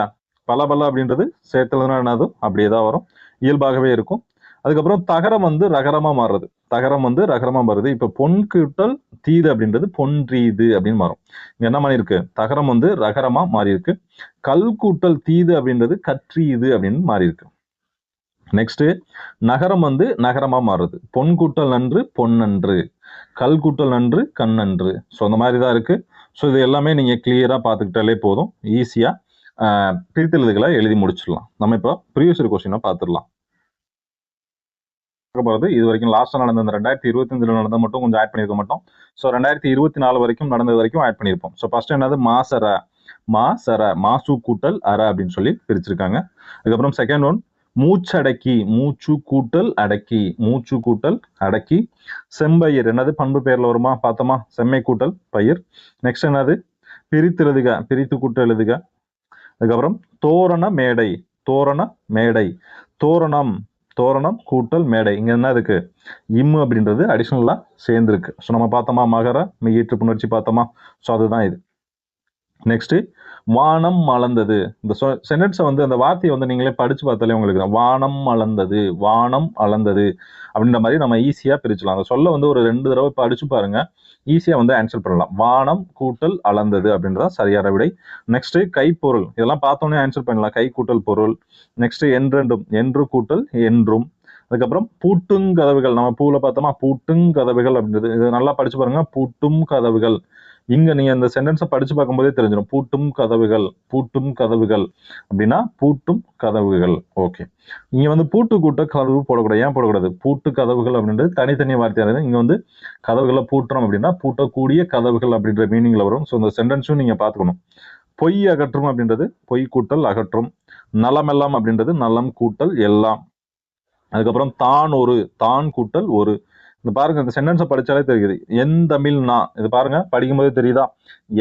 பலபல அப்படின்றது சேர்த்தலனா என்னதும் அப்படியே தான் வரும். இயல்பாகவே இருக்கும். அதுக்கப்புறம் தகரம் வந்து ரகரமா மாறுறது. தகரம் வந்து ரகரமா மாறுது. இப்ப பொன் கூட்டல் தீது அப்படின்றது பொன்றீது அப்படின்னு மாறும். இங்க என்ன மாறியிருக்கு? தகரம் வந்து ரகரமா மாறியிருக்கு. கல் கூட்டல் தீது அப்படின்றது கற்றீது அப்படின்னு மாறியிருக்கு. நெக்ஸ்ட்டு நெக்ஸ்ட் நகரம் வந்து நகரமா மாறுது. பொன் கூட்டல் நன்று பொன்னன்று கல் கூட்டல் நன்று கண்ணன்று ஸோ அந்த மாதிரி தான் இருக்கு. ஸோ இது எல்லாமே நீங்க கிளியரா பார்த்துக்கிட்டாலே போதும். ஈஸியா பிரித்தெழுதுகளை எழுதி முடிச்சிடலாம். நம்ம இப்போ ப்ரீவியஸ் கொஸ்டினை பார்த்துடலாம். போகிறது இது வரைக்கும் லாஸ்ட்டாக நடந்த இந்த ரெண்டாயிரத்தி இருபத்தஞ்சில் நடந்த மட்டும் கொஞ்சம் ஆட் பண்ணியிருக்க மாட்டோம். ஸோ ரெண்டாயிரத்தி இருபத்தி நாலு வரைக்கும் நடந்தது வரைக்கும் ஆட் பண்ணியிருப்போம் ஸோ ஃபர்ஸ்ட் என்னது? மாசர மா சர மாசு கூட்டல் அற அப்படின்னு சொல்லி பிரிச்சிருக்காங்க. அதுக்கப்புறம் செகண்ட் ஒன் மூச்சடக்கி மூச்சு கூட்டல் அடக்கி மூச்சு கூட்டல் அடக்கி. செம்பயிர் என்னது பண்பு பெயர்ல வருமா? பார்த்தோமா? செம்மை கூட்டல் பயிர். நெக்ஸ்ட் என்னது? பிரித்து எழுதுக பிரித்து கூட்டல் எழுதுக. அதுக்கப்புறம் தோரண மேடை தோரண மேடை. தோரணம் தோரணம் கூட்டல் மேடை. இங்க என்ன இருக்கு? இம்மு அப்படின்றது அடிஷனலா சேர்ந்துருக்கு. ஸோ நம்ம பார்த்தோமா? மகர மெய்யீற்று புணர்ச்சி பார்த்தோமா? ஸோ அதுதான் இது. நெக்ஸ்ட் வானம் மலர்ந்தது. இந்த சென்டென்ஸை வந்து அந்த வார்த்தையை வந்து நீங்களே படிச்சு பார்த்தாலே உங்களுக்கு வானம் மலர்ந்தது வானம் அளந்தது அப்படின்ற மாதிரி நம்ம ஈஸியாக பிரிச்சலாம் அந்த சொல்ல வந்து ஒரு ரெண்டு தடவை படிச்சு பாருங்க. ஈஸியாக வந்து ஆன்சர் பண்ணலாம். வானம் கூட்டல் அளந்தது அப்படின்றதான் சரியான விடை. நெக்ஸ்ட் கைப்பொருள். இதெல்லாம் பார்த்தோன்னே ஆன்சர் பண்ணலாம். கை கூட்டல் பொருள். நெக்ஸ்ட் என்றென்றும். என்று கூட்டல் என்றும். அதுக்கப்புறம் பூட்டுங் கதவுகள். நம்ம பூவில் பார்த்தோமா? பூட்டுங் கதவுகள் அப்படின்றது. இது நல்லா படிச்சு பாருங்க. பூட்டும் கதவுகள். இங்க நீங்க அந்த சென்டென்ஸை படிச்சு பார்க்கும்போதே தெரிஞ்சிடும் பூட்டும் கதவுகள் பூட்டும் கதவுகள் அப்படின்னா பூட்டும் கதவுகள். ஓகே இங்க வந்து பூட்டு கூட்ட கதவு போடக்கூடாது. ஏன் போடக்கூடாது? பூட்டு கதவுகள் அப்படின்றது தனித்தனி வார்த்தையானது இங்க வந்து கதவுகளை பூட்டுறோம் அப்படின்னா பூட்டக்கூடிய கதவுகள் அப்படின்ற மீனிங்ல வரும். ஸோ இந்த சென்டென்ஸும் நீங்க பார்த்துக்கணும். பொய் அகற்றும் அப்படின்றது பொய் கூட்டல் அகற்றும். நலமெல்லாம் அப்படின்றது நலம் கூட்டல் எல்லாம். அதுக்கப்புறம் தான் ஒரு தான் கூட்டல் ஒரு. இந்த பாருங்க இந்த சென்டென்ஸை படிச்சாலே தெரியுது. என் தமிழ் நா. இது பாருங்க படிக்கும்போதே தெரியுதா?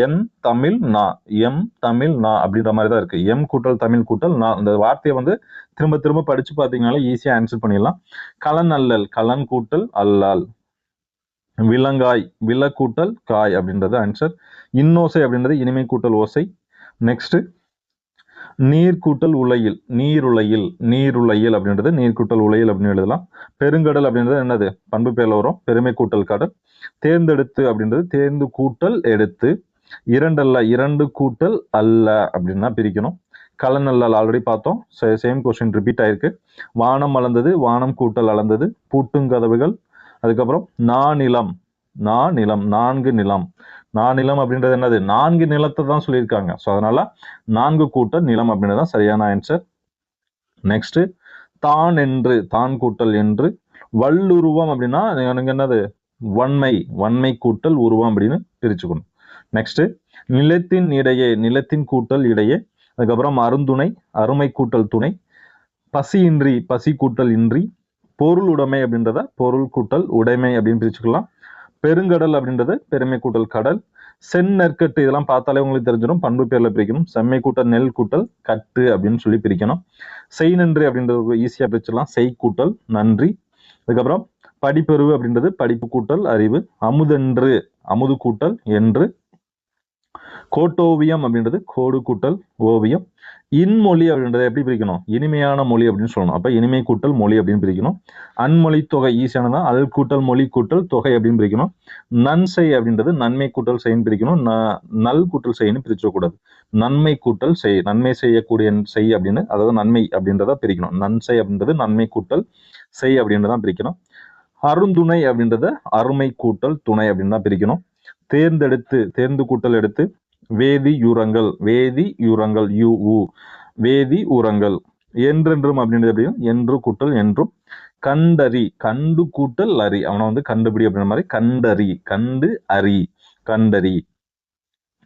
என் தமிழ் நா. எம் தமிழ் நா அப்படின்ற மாதிரி தான் இருக்கு. எம் கூட்டல் தமிழ் கூட்டல் நா. இந்த வார்த்தையை வந்து திரும்ப திரும்ப படிச்சு பார்த்தீங்கனாலே ஈஸியாக ஆன்சர் பண்ணிடலாம். கலன் அல்லல் கலன் கூட்டல் அல்லால். விலங்காய் வில கூட்டல் காய் அப்படின்றது ஆன்சர் இன்னோசை அப்படின்றது இனிமை கூட்டல் ஓசை. நெக்ஸ்ட் நீர் கூட்டல் உலையில் நீருலையில் நீருலையில் அப்படின்றது நீர் கூட்டல் உலையில் அப்படின்னு எழுதலாம். பெருங்கடல் அப்படின்றது என்னது? பண்பு பேர்ல வரும் பெருமை கூட்டல் கடல். தேர்ந்தெடுத்து அப்படின்றது தேர்ந்து கூட்டல் எடுத்து இரண்டல்ல இரண்டு கூட்டல் அல்ல அப்படின்னா பிரிக்கணும். கலன் அல்லல் ஆல்ரெடி பார்த்தோம் சேம் கொஸ்டின் ரிப்பீட் ஆயிருக்கு. வானம் அளந்தது வானம் கூட்டல் அளந்தது பூட்டுங்கதவுகள் அதுக்கப்புறம் நா நிலம் நா நிலம் நான்கு நிலம். நாநிலம் அப்படின்றது என்னது? நான்கு நிலத்தை தான் சொல்லியிருக்காங்க. ஸோ அதனால நான்கு கூட்டல் நிலம் அப்படின்றது தான் சரியான ஆன்சர் நெக்ஸ்ட் தான் என்று தான் கூட்டல் என்று வல்லுருவம் அப்படின்னா எனக்கு என்னது? வன்மை வன்மை கூட்டல் உருவம் அப்படின்னு பிரிச்சுக்கணும். நெக்ஸ்ட் நிலத்தின் இடையே நிலத்தின் கூட்டல் இடையே அதுக்கப்புறம் அருந்துணை அருமை கூட்டல் துணை பசியின்றி பசி கூட்டல் இன்றி பொருள் உடைமை அப்படின்றத பொருள் கூட்டல் உடைமை அப்படின்னு பிரிச்சுக்கலாம். பெருங்கடல் அப்படின்றது பெருமை கூட்டல் கடல். செந்நெற்கட்டு இதெல்லாம் பார்த்தாலே உங்களுக்கு தெரிஞ்சிடும். பண்பு பேர்ல பிரிக்கணும். செம்மை கூட்டல் நெல் கூட்டல் கட்டு அப்படின்னு சொல்லி பிரிக்கணும். செய் நன்றி அப்படின்றது ஈஸியா பிரிச்சிடலாம். செய் கூட்டல் நன்றி. அதுக்கப்புறம் படிப்பெருவு அப்படின்றது படிப்பு கூட்டல் அறிவு. அமுதென்று அமுது கூட்டல் என்று கோட்டோவியம் அப்படின்றது கோடு கூட்டல் ஓவியம். இன்மொழி அப்படின்றத எப்படி பிரிக்கணும்? இனிமையான மொழி அப்படின்னு சொல்லணும். அப்போ இனிமை கூட்டல் மொழி அப்படின்னு பிரிக்கணும். அன்மொழி தொகை ஈஸியானதான் அல் கூட்டல் மொழி கூட்டல் தொகை அப்படின்னு பிரிக்கணும். நன்செய் அப்படின்றது நன்மை கூட்டல் செய்ன்னு பிரிக்கணும். ந- நல் கூட்டல் செய்ன்னு பிரிச்சக்கூடாது நன்மை கூட்டல் செய். நன்மை செய்யக்கூடிய செய் அப்படின்னு அதாவது நன்மை அப்படின்றத பிரிக்கணும். நன்செய் அப்படின்றது நன்மை கூட்டல் செய் அப்படின்றதான் பிரிக்கணும். அருந்துணை அப்படின்றத அருமை கூட்டல் துணை அப்படின்னு தான் பிரிக்கணும். தேர்ந்தெடுத்து தேர்ந்து கூட்டல் எடுத்து வேதி யூரங்கள் வேதி யூரங்கள் யூ உ வேதி உரங்கள் என்றென்றும் அப்படின்றது எப்படியும்? என்று கூட்டல் என்றும். கண்டறி கண்டு கூட்டல் அறி. அவனை வந்து கண்டுபிடி அப்படின்ற மாதிரி கண்டறி கண்டு அறி கண்டறி.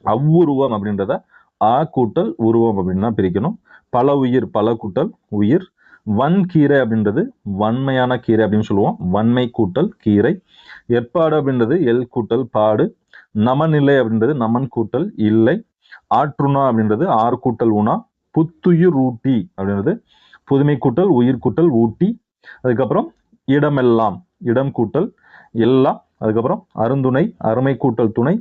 அவ்வுருவம் அப்படின்றத ஆ கூட்டல் உருவம் அப்படின்னு தான் பிரிக்கணும். பல உயிர் பல கூட்டல் உயிர். வன்கீரை அப்படின்றது வன்மையான கீரை அப்படின்னு சொல்லுவோம். வன்மை கூட்டல் கீரை. எற்பாடு அப்படின்றது எல் கூட்டல் பாடு. நமநிலை அப்படின்றது நமன் கூட்டல் இல்லை. ஆற்றுணா அப்படின்றது ஆறு கூட்டல் உணா. புத்துயிர் ஊட்டி அப்படின்றது புதுமை கூட்டல் உயிர் கூட்டல் ஊட்டி. அதுக்கப்புறம் இடமெல்லாம் இடம் கூட்டல் எல்லாம். அதுக்கப்புறம் அருந்துணை அருமை கூட்டல் துணை.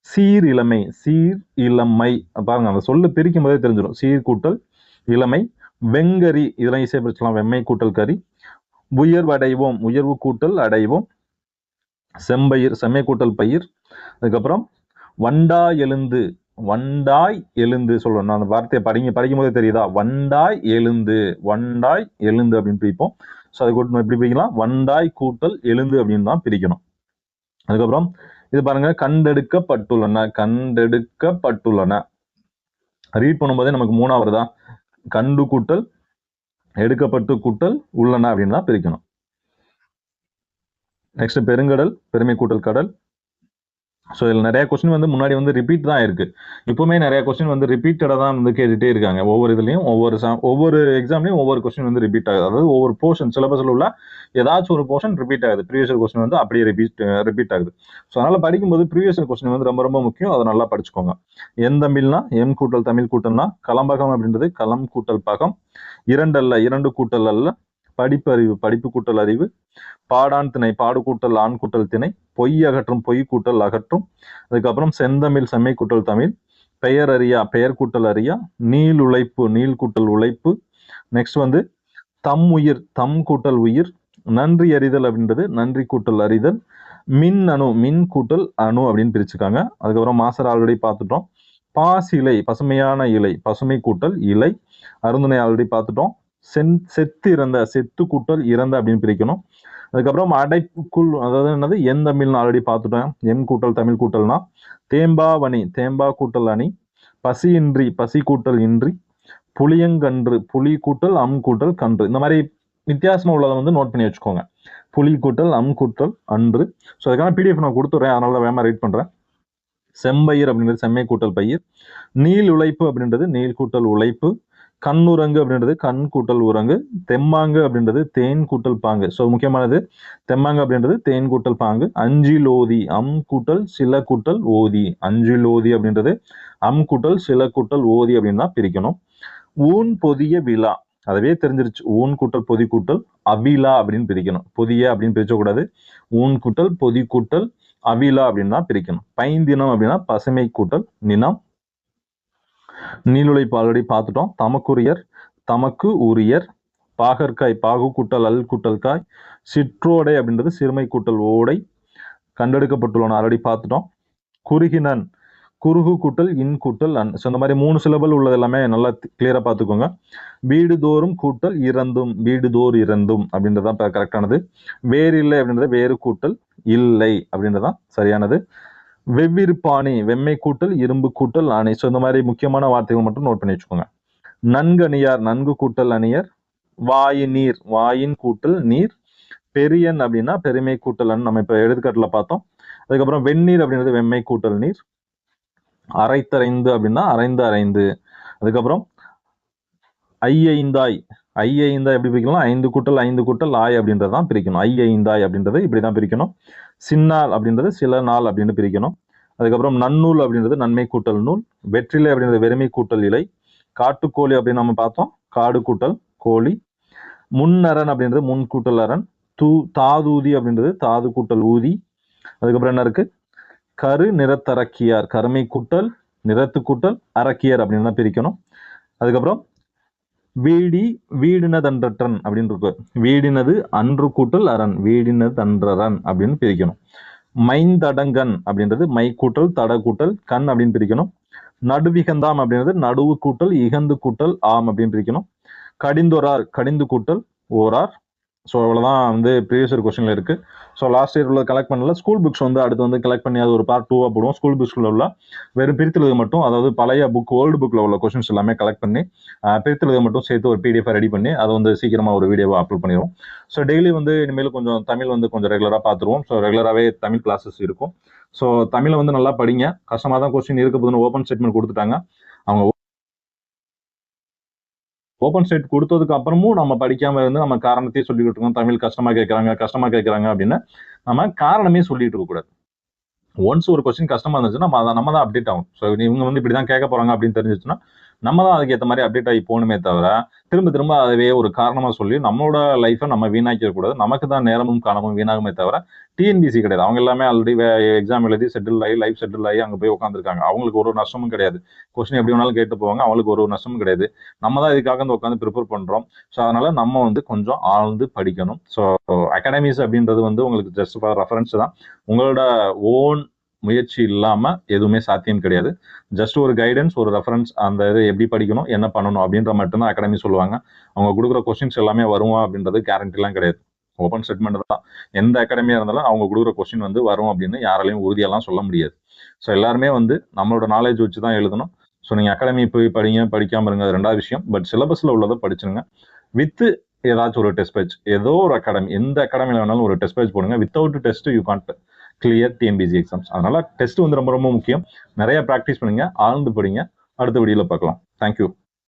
சீர் இளமை சீர் இளமை. பாருங்க அந்த சொல்ல பிரிக்கும் போதே தெரிஞ்சிடும் சீர் கூட்டல் இளமை. வெங்கரி இதெல்லாம் இசை பிரிச்சலாம் வெம்மை கூட்டல் கறி உயர்வு அடைவோம் உயர்வு கூட்டல் அடைவோம். செம்பயிர் செம்மை கூட்டல் பயிர். அதுக்கப்புறம் வண்டாய் எழுந்து வண்டாய் எழுந்து சொல்லணும். நான் அந்த வார்த்தையை படிங்க படிக்கும் போதே தெரியுதா? வண்டாய் எழுந்து வண்டாய் எழுந்து அப்படின்னு பிரிப்போம். ஸோ அதை கூட்டணும் எப்படி பிரிக்கலாம்? வண்டாய் கூட்டல் எழுந்து அப்படின்னு தான் பிரிக்கணும். அதுக்கப்புறம் இது பாருங்க கண்டெடுக்கப்பட்டுள்ளன கண்டெடுக்கப்பட்டுள்ளன. ரீட் பண்ணும்போதே நமக்கு மூணா வருதா? கண்டு கூட்டல் எடுக்கப்பட்டு கூட்டல் உள்ளன அப்படின்னு தான் பிரிக்கணும். நெக்ஸ்ட் பெருங்கடல் பெருமை கூட்டல் கடல். ஸோ இதில் நிறையா கொஸ்டின் வந்து முன்னாடி வந்து ரிப்பீட் தான் இருக்கு. இப்போவுமே நிறைய கொஸ்டின் வந்து ரிப்பீட்டடாக தான் வந்து கேட்டுட்டே இருக்காங்க. ஒவ்வொரு இதுலையும் ஒவ்வொரு சா- ஒவ்வொரு எக்ஸாம்லையும் ஒவ்வொரு கொஸ்டின் வந்து ரிப்பீட் ஆகுது. அதாவது ஒவ்வொரு போர்ஷன் சிலபஸில் உள்ள ஏதாச்சும் ஒரு போர்ஷன் ரிப்பீட் ஆகுது. ப்ரீவியஸ் கொஸ்டின் வந்து அப்படியே ரிப்பீட் ரிப்பீட் ஆகுது. ஸோ அதனால் படிக்கும்போது ப்ரீவியஸ் கொஸ்டின் வந்து ரொம்ப ரொம்ப முக்கியம். அதை நல்லா படிச்சுக்கோங்க. என் தமிழ்னா எம் கூட்டல் தமிழ் கூட்டம்னா கலம்பகம் அப்படின்றது களம் கூட்டல் பகம். இரண்டு அல்ல இரண்டு கூட்டல் அல்ல படிப்பு அறிவு படிப்பு கூட்டல் அறிவு பாடான் திணை பாடு கூட்டல் ஆண் கூட்டல் திணை பொய் அகற்றும் பொய் கூட்டல் அகற்றும். அதுக்கப்புறம் செந்தமிழ் செம்மை கூட்டல் தமிழ் பெயர் அறியா பெயர் கூட்டல் அறியா நீள் உழைப்பு. நீள் கூட்டல் உழைப்பு நெக்ஸ்ட் வந்து தம் உயிர் தம் கூட்டல் உயிர் நன்றி அறிதல் அப்படின்றது நன்றி கூட்டல் அறிதல் மின் அணு மின் கூட்டல் அணு அப்படின்னு பிரிச்சுக்காங்க. அதுக்கப்புறம் மாசர் ஆல்ரெடி பார்த்துட்டோம். பாசிலை பசுமையான இலை பசுமை கூட்டல் இலை அருந்துணை ஆல்ரெடி பார்த்துட்டோம். சென் செத்து இறந்த செத்து கூட்டல் இறந்த அப்படின்னு பிரிக்கணும். அதுக்கப்புறம் அடைப்புக்குள் அதாவது என்னது? என் தமிழ்னு ஆல்ரெடி பார்த்துட்டேன். எம் கூட்டல் தமிழ் கூட்டல்னா தேம்பாவணி தேம்பா கூட்டல் அணி பசியின்றி பசி கூட்டல் இன்றி புளியங்கன்று புலி கூட்டல் அம் கூட்டல் கன்று. இந்த மாதிரி வித்தியாசம் உள்ளதை வந்து நோட் பண்ணி வச்சுக்கோங்க. புலி கூட்டல் அம் கூட்டல் அன்று. ஸோ அதுக்கான பிடிஎஃப் நான் கொடுத்துட்றேன் அதனால தான் வேகமாக பண்ணுறேன் செம்பயிர் அப்படின்றது செம்மை கூட்டல் பயிர். நீள் உழைப்பு அப்படின்றது நீள் கூட்டல் உழைப்பு. கண்ணுரங்கு அப்படின்றது கண் கூட்டல் உரங்கு தெம்மாங்கு அப்படின்றது தேன் கூட்டல் பாங்கு. ஸோ முக்கியமானது தெம்மாங்கு அப்படின்றது தேன் கூட்டல் பாங்கு அஞ்சில் ஓதி அம் கூட்டல் சில கூட்டல் ஓதி. அஞ்சில் ஓதி அப்படின்றது அம் கூட்டல் சில கூட்டல் ஓதி அப்படின்னு தான் பிரிக்கணும். ஊன் பொதிய விழா அதுவே தெரிஞ்சிருச்சு. ஊன் கூட்டல் பொதி கூட்டல் அபிலா அப்படின்னு பிரிக்கணும். பொதிய அப்படின்னு பிரிச்சக்கூடாது ஊன் கூட்டல் பொதி கூட்டல் அவிலா அப்படின்னு தான் பிரிக்கணும். பைந்தினம் அப்படின்னா பசுமை கூட்டல் நினம் நீலுழைப்பு ஆல்ரெடி பார்த்துட்டோம். தமக்குரியர் தமக்கு உரியர் பாகற்காய் பாகு கூட்டல் அல் கூட்டல் காய் சிற்றோடை அப்படின்றது சிறுமை கூட்டல் ஓடை கண்டெடுக்கப்பட்டுள்ளன. ஆல்ரெடி பார்த்துட்டோம். குறுகினன் குறுகு கூட்டல் இன் கூட்டல் அன். ஸோ இந்த மாதிரி மூணு சிலபல் உள்ளது எல்லாமே நல்லா கிளியரா பார்த்துக்கோங்க. வீடு தோறும் கூட்டல் இறந்தும் வீடு தோறு இறந்தும் அப்படின்றது தான் கரெக்டானது வேறு இல்லை அப்படின்றது வேறு கூட்டல் இல்லை அப்படின்றது தான் சரியானது. வெவ்விருப்பாணி வெம்மை கூட்டல் இரும்பு கூட்டல் ஆணை. ஸோ இந்த மாதிரி முக்கியமான வார்த்தைகள் மட்டும் நோட் பண்ணி வச்சுக்கோங்க. நன்கு அணியார் நன்கு கூட்டல் அணியர். வாயு நீர் வாயின் கூட்டல் நீர். பெரியன் அப்படின்னா பெருமை கூட்டல் நம்ம இப்போ எடுத்துக்காட்டில் பார்த்தோம். அதுக்கப்புறம் வெந்நீர் அப்படின்றது வெம்மை கூட்டல் நீர். அரைத்தரைந்து அப்படின்னா அரைந்து அரைந்து. அதுக்கப்புறம் ஐயைந்தாய். ஐந்தாய் எப்படி பிரிக்கலாம் ஐந்து கூட்டல் ஐந்து கூட்டல் ஆய் அப்படின்றதான் பிரிக்கணும். ஐந்தாய் அப்படின்றது இப்படி தான் பிரிக்கணும். சின்னாள் அப்படின்றது சில நாள் அப்படின்னு பிரிக்கணும். அதுக்கப்புறம் நன்னூல் அப்படின்றது நன்மை கூட்டல் நூல் வெற்றிலை அப்படின்றது வெறுமை கூட்டல் இலை காட்டுக்கோழி அப்படின்னு நம்ம பார்த்தோம். காடு கூட்டல் கோழி முன்னரன் அப்படின்றது முன் கூட்டல் அரண் தூ தாதூதி அப்படின்றது தாது கூட்டல் ஊதி. அதுக்கப்புறம் என்ன இருக்கு? கரு நிறத்தரக்கியார் கருமை கூட்டல் நிறத்து கூட்டல் அரக்கியர் அப்படின்னு தான் பிரிக்கணும். அதுக்கப்புறம் வீடி வீடினதன்றன் அப்படின்னு இருக்கு. வீடினது அன்று கூட்டல் அரண் வீடினது அன்றரன் அப்படின்னு பிரிக்கணும். மைந்தடங்கன் அப்படின்றது மை கூட்டல் தட கூட்டல் கண் அப்படின்னு பிரிக்கணும். நடுவிகந்தாம் அப்படின்றது நடுவு கூட்டல் இகந்து கூட்டல் ஆம் அப்படின்னு பிரிக்கணும். கடிந்தொரார் கடிந்து கூட்டல் ஓரார். ஸோ அவ்வளோதான் வந்து ப்ரீவியஸ் இயர் கொஸ்டினில் இருக்குது ஸோ லாஸ்ட் இயர் உள்ள கலெக்ட் பண்ணல. ஸ்கூல் புக்ஸ் வந்து அடுத்து வந்து கலெக்ட் பண்ணி அது ஒரு பார்ட் டூவாக போடுவோம். ஸ்கூல் புக்ஸில் உள்ள வெறும் பிரித்தெழுது மட்டும் அதாவது பழைய புக் ஓல்டு புக்கில் உள்ள கொஸ்டின்ஸ் எல்லாமே கலெக்ட் பண்ணி பிரித்தெழுது மட்டும் சேர்த்து ஒரு பிடிஎஃப் ரெடி பண்ணி அதை வந்து சீக்கிரமாக ஒரு வீடியோவை அப்லோட் பண்ணிடுவோம். ஸோ டெய்லி வந்து இனிமேல் கொஞ்சம் தமிழ் வந்து கொஞ்சம் ரெகுலராக பார்த்துருவோம் ஸோ ரெகுலராகவே தமிழ் கிளாஸஸ் இருக்கும். ஸோ தமிழை வந்து நல்லா படிங்க. கஷ்டமாக தான் கொஸ்டின் இருக்க போதுன்னு ஓப்பன் ஸ்டேட்மெண்ட் கொடுத்துட்டாங்க. அவங்க ஓப்பன் ஸ்டேட் கொடுத்ததுக்கு அப்புறமும் நம்ம படிக்காம இருந்து நம்ம காரணத்தையே சொல்லிக்கிட்டு இருக்கோம். தமிழ் கஷ்டமா கேட்கறாங்க கஷ்டமா கேட்கறாங்க அப்படின்னு நம்ம காரணமே சொல்லிட்டு இருக்க கூடாது. ஒன்ஸ் ஒரு கொஸ்டின் கஷ்டமா இருந்துச்சுன்னா நம்ம நம்ம தான் அப்டேட் ஆகும் ஸோ இவங்க வந்து இப்படி தான் கேட்க போறாங்க அப்படின்னு தெரிஞ்சிச்சுன்னா நம்ம தான் அதுக்கேற்ற மாதிரி அப்டேட் ஆகி போகணுமே தவிர திரும்ப திரும்ப அதுவே ஒரு காரணமாக சொல்லி நம்மளோட லைஃப்பை நம்ம வீணாக்கிடக்கூடாது. நமக்கு தான் நேரமும் காலமும் வீணாகுமே தவிர டிஎன்பிசி கிடையாது. அவங்க எல்லாமே ஆல்ரெடி எக்ஸாம் எழுதி செட்டில் ஆகி லைஃப் செட்டில் ஆகி அங்கே போய் உட்காந்துருக்காங்க அவங்களுக்கு ஒரு நஷ்டமும் கிடையாது. கொஸ்டின் எப்படி வேணாலும் கேட்டு போவாங்க. அவங்களுக்கு ஒரு நஷ்டமும் கிடையாது. நம்ம தான் இதுக்காக வந்து உட்காந்து ப்ரிப்பேர் பண்ணுறோம் ஸோ அதனால நம்ம வந்து கொஞ்சம் ஆழ்ந்து படிக்கணும். ஸோ அகாடமிஸ் அப்படின்றது வந்து உங்களுக்கு ஜஸ்ட் ஃபார் ரெஃபரன்ஸ் தான். உங்களோட ஓன் முயற்சி இல்லாமல் எதுவுமே சாத்தியம் கிடையாது. ஜஸ்ட் ஒரு கைடன்ஸ் ஒரு ரெஃபரன்ஸ் அந்த இது எப்படி படிக்கணும் என்ன பண்ணணும் அப்படின்ற மட்டும்தான் அகாடமி சொல்லுவாங்க. அவங்க கொடுக்குற கொஸ்டின்ஸ் எல்லாமே வருமா அப்படின்றது கேரண்டிலாம் கிடையாது. ஓப்பன் ஸ்டேட்மெண்ட் தான். எந்த அகாடமியாக இருந்தாலும் அவங்க கொடுக்குற கொஸ்டின் வந்து வரும் அப்படின்னு யாராலையும் உறுதியெல்லாம் சொல்ல முடியாது. ஸோ எல்லாருமே வந்து நம்மளோட நாலேஜ் வச்சு தான் எழுதணும். ஸோ நீங்கள் அகாடமி போய் படிங்க படிக்காமல் இருங்க அது ரெண்டாவது விஷயம். பட் சிலபஸில் உள்ளதை படிச்சுருங்க. வித்து ஏதாச்சும் ஒரு டெஸ்ட் பேஜ் ஏதோ ஒரு அகாடமி எந்த அகாடமியில் வேணாலும் ஒரு டெஸ்ட் பேஜ் போடுங்க. Without test you can't clear TNPSC exams அதனால டெஸ்ட் வந்து ரொம்ப ரொம்ப முக்கியம். நிறைய ப்ராக்டிஸ் பண்ணுங்க. ஆழ்ந்து படிங்க. அடுத்த வீடியோவில் பார்க்கலாம். தேங்க்யூ